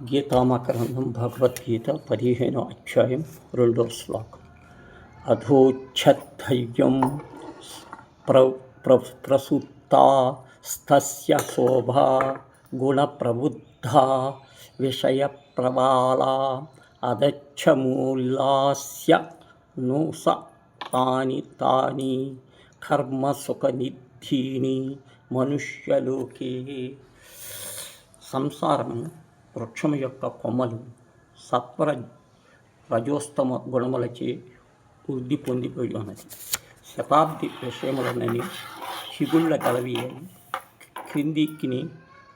గీతామకరందం భగవద్గీత పదిహేనో అధ్యాయం రెండో శ్లోకం అధోచ్ఛద్ధయ్యం ప్ర ప్ర ప్రసుప్తా స్తస్య శోభా గుణప్రబుద్ధ విషయప్రబాలా అదచ్చమూలాస్య నూస తాని తాని కర్మసుఖనిధీని మనుష్యలోకే సంసారము వృక్షము యొక్క కొమ్మలు సత్వర రజోస్తమ గుణములచే వృద్ధి పొందిపోయి ఉన్నది శతాబ్ది విషయములనని చిగుళ్ళ గలవి క్రిందికిని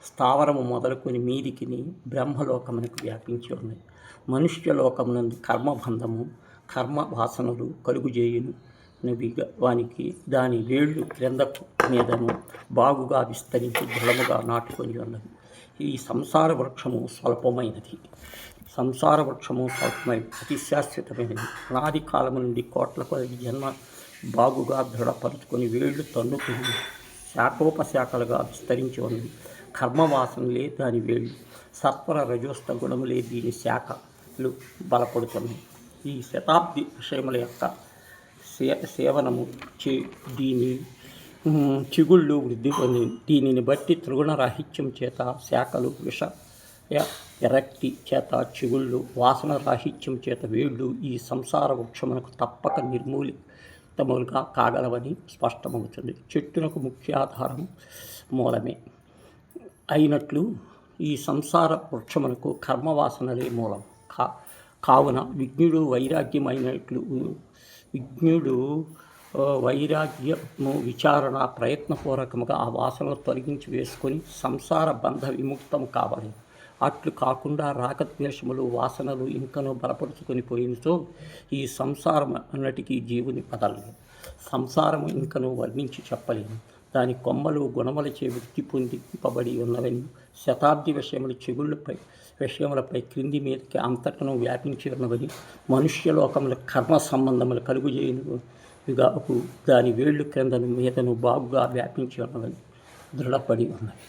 స్థావరము మొదలుకొని మీదికిని బ్రహ్మలోకమునకు వ్యాపించి ఉన్నది. మనుష్యలోకమునందు కర్మబంధము కర్మ వాసనలు కలుగుజేయును. నవిగా వానికి దాని వేళ్ళు క్రిందకు మీదను బాగుగా విస్తరించి దృఢముగా నాటుకొని ఉన్నది. ఈ సంసార వృక్షము స్వల్పమైనది. సంసార వృక్షము స్వల్పమైనది అతి శాశ్వతమైనది అనాది కాలం నుండి కోట్ల కొద్ది జన్మ బాగుగా దృఢపరుచుకొని వేళ్ళు తన్నుకుని శాఖోపశాఖలుగా విస్తరించి ఉన్నది కర్మవాసనలే దాని వేళ్ళు సత్వర రజోస్త గుణములే దీని శాఖలు బలపడుతున్నాయి. ఈ శతాబ్ది విషయముల యొక్క సే సేవనము చే దీని చిగుళ్ళు వృద్ధి పొంది. దీనిని బట్టి త్రిగుణరాహిత్యం చేత శాఖలు విష ఎరక్తి చేత చిగుళ్ళు వాసన రాహిత్యం చేత వేళ్ళు ఈ సంసార వృక్షమునకు తప్పక నిర్మూలితములుగా కాగలవని స్పష్టమవుతుంది. చెట్టునకు ముఖ్య ఆధారం మూలమే. అయినట్లు ఈ సంసార వృక్షమునకు కర్మవాసనలే మూలం. కా కావున విజ్ఞుడు వైరాగ్యమైనట్లు విజ్ఞుడు వైరాగ్యము విచారణ ప్రయత్నపూర్వకముగా ఆ వాసనలు తొలగించి వేసుకొని సంసార బంధ విముక్తం కావాలి. అట్లు కాకుండా రాగద్వేషములు వాసనలు ఇంకనూ బలపరుచుకొని పోయినతో ఈ సంసారం అన్నటికి జీవుని పదలేదు. సంసారము ఇంకనూ వర్ణించి చెప్పలేము దాని కొమ్మలు గుణములచే వృత్తి పొందింపబడి ఉన్నవని శతాబ్ది విషయములు చెగుళ్ళపై విషయములపై క్రింది మీదకి అంతటను వ్యాపించి ఉన్నవని మనుష్యలోకముల కర్మ సంబంధములు కలుగుజేయునుగా దాని వేళ్ళు క్రిందను మీదను బాగుగా వ్యాపించి ఉన్నవని దృఢపడి ఉన్నవి.